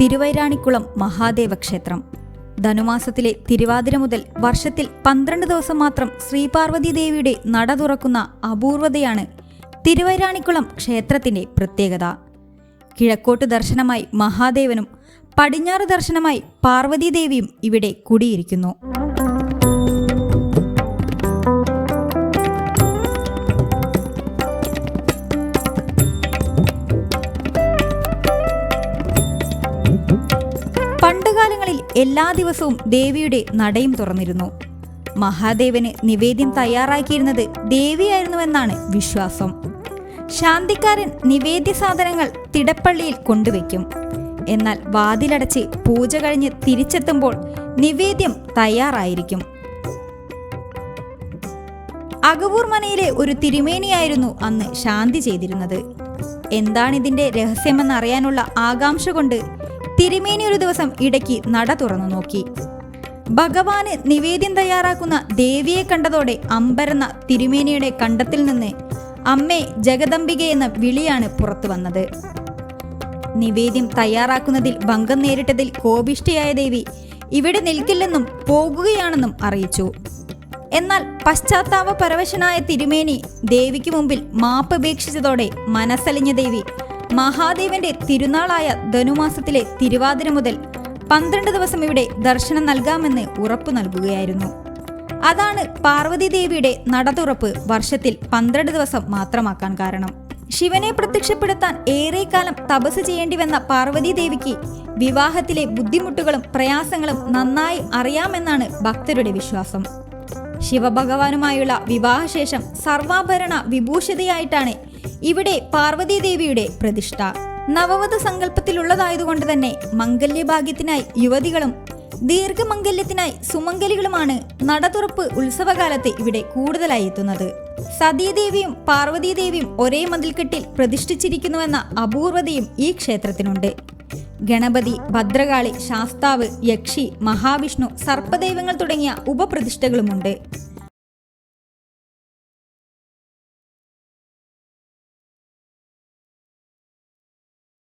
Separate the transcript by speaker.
Speaker 1: തിരുവൈരാണിക്കുളം മഹാദേവ ക്ഷേത്രം. ധനുമാസത്തിലെ തിരുവാതിര മുതൽ വർഷത്തിൽ പന്ത്രണ്ട് ദിവസം മാത്രം ശ്രീപാർവതി ദേവിയുടെ നട തുറക്കുന്ന അപൂർവതയാണ് തിരുവൈരാണിക്കുളം ക്ഷേത്രത്തിന്റെ പ്രത്യേകത. കിഴക്കോട്ട് ദർശനമായി മഹാദേവനും പടിഞ്ഞാറ് ദർശനമായി പാർവതി ദേവിയും ഇവിടെ കുടിയിരിക്കുന്നു. പണ്ടുകാലങ്ങളിൽ എല്ലാ ദിവസവും ദേവിയുടെ നടയും തുറന്നിരുന്നു. മഹാദേവന് നിവേദ്യം തയ്യാറാക്കിയിരുന്നത് ദേവിയായിരുന്നുവെന്നാണ് വിശ്വാസം. ശാന്തിക്കാരൻ നിവേദ്യ സാധനങ്ങൾ തിടപ്പള്ളിയിൽ കൊണ്ടുവയ്ക്കും. എന്നാൽ വാതിലടച്ച് പൂജ കഴിഞ്ഞ് തിരിച്ചെത്തുമ്പോൾ നിവേദ്യം തയ്യാറായിരിക്കും. അകവൂർ മനയിലെ ഒരു തിരുമേനിയായിരുന്നു അന്ന് ശാന്തി ചെയ്തിരുന്നത്. എന്താണിതിന്റെ രഹസ്യമെന്നറിയാനുള്ള ആകാംക്ഷ കൊണ്ട് തിരുമേനി ഒരു ദിവസം ഇടയ്ക്ക് നട തുറന്നു നോക്കി. ഭഗവാന് നിവേദ്യം തയ്യാറാക്കുന്ന ദേവിയെ കണ്ടതോടെ അമ്പരന്ന തിരുമേനിയുടെ കണ്ടത്തിൽ നിന്ന് അമ്മേ ജഗദംബിക എന്ന വിളിയാണ് പുറത്തു വന്നത്. നിവേദ്യം തയ്യാറാക്കുന്നതിൽ ഭംഗം നേരിട്ടതിൽ കോപിഷ്ഠയായ ദേവി ഇവിടെ നിൽക്കില്ലെന്നും പോകുകയാണെന്നും അറിയിച്ചു. എന്നാൽ പശ്ചാത്താപ പരവശനായ തിരുമേനി ദേവിക്ക് മുമ്പിൽ മാപ്പപേക്ഷിച്ചതോടെ മനസ്സലിഞ്ഞ ദേവി മഹാദേവന്റെ തിരുനാളായ ധനുമാസത്തിലെ തിരുവാതിര മുതൽ പന്ത്രണ്ട് ദിവസം ഇവിടെ ദർശനം നൽകാമെന്ന് ഉറപ്പു നൽകുകയായിരുന്നു. അതാണ് പാർവതി ദേവിയുടെ നടതുറപ്പ് വർഷത്തിൽ പന്ത്രണ്ട് ദിവസം മാത്രമാക്കാൻ കാരണം. ശിവനെ പ്രത്യക്ഷപ്പെടുത്താൻ ഏറെക്കാലം തപസ് ചെയ്യേണ്ടി വന്ന പാർവതി ദേവിക്ക് വിവാഹത്തിലെ ബുദ്ധിമുട്ടുകളും പ്രയാസങ്ങളും നന്നായി അറിയാമെന്നാണ് ഭക്തരുടെ വിശ്വാസം. ശിവഭഗവാനുമായുള്ള വിവാഹശേഷം സർവാഭരണ വിഭൂഷിതയായിട്ടാണ് ഇവിടെ പാർവതീദേവിയുടെ പ്രതിഷ്ഠ. നവവധ സങ്കല്പത്തിലുള്ളതായതുകൊണ്ട് തന്നെ മംഗല്യഭാഗ്യത്തിനായി യുവതികളും ദീർഘമംഗല്യത്തിനായി സുമംഗലികളുമാണ് നടതുറപ്പ് ഉത്സവകാലത്ത് ഇവിടെ കൂടുതലായി എത്തുന്നത്. സതീദേവിയും പാർവതീദേവിയും ഒരേ മതിൽക്കെട്ടിൽ പ്രതിഷ്ഠിച്ചിരിക്കുന്നുവെന്ന അപൂർവതയും ഈ ക്ഷേത്രത്തിനുണ്ട്. ഗണപതി ഭദ്രകാളി ശാസ്താവ് യക്ഷി മഹാവിഷ്ണു സർപ്പദൈവങ്ങൾ തുടങ്ങിയ ഉപപ്രതിഷ്ഠകളുമുണ്ട്.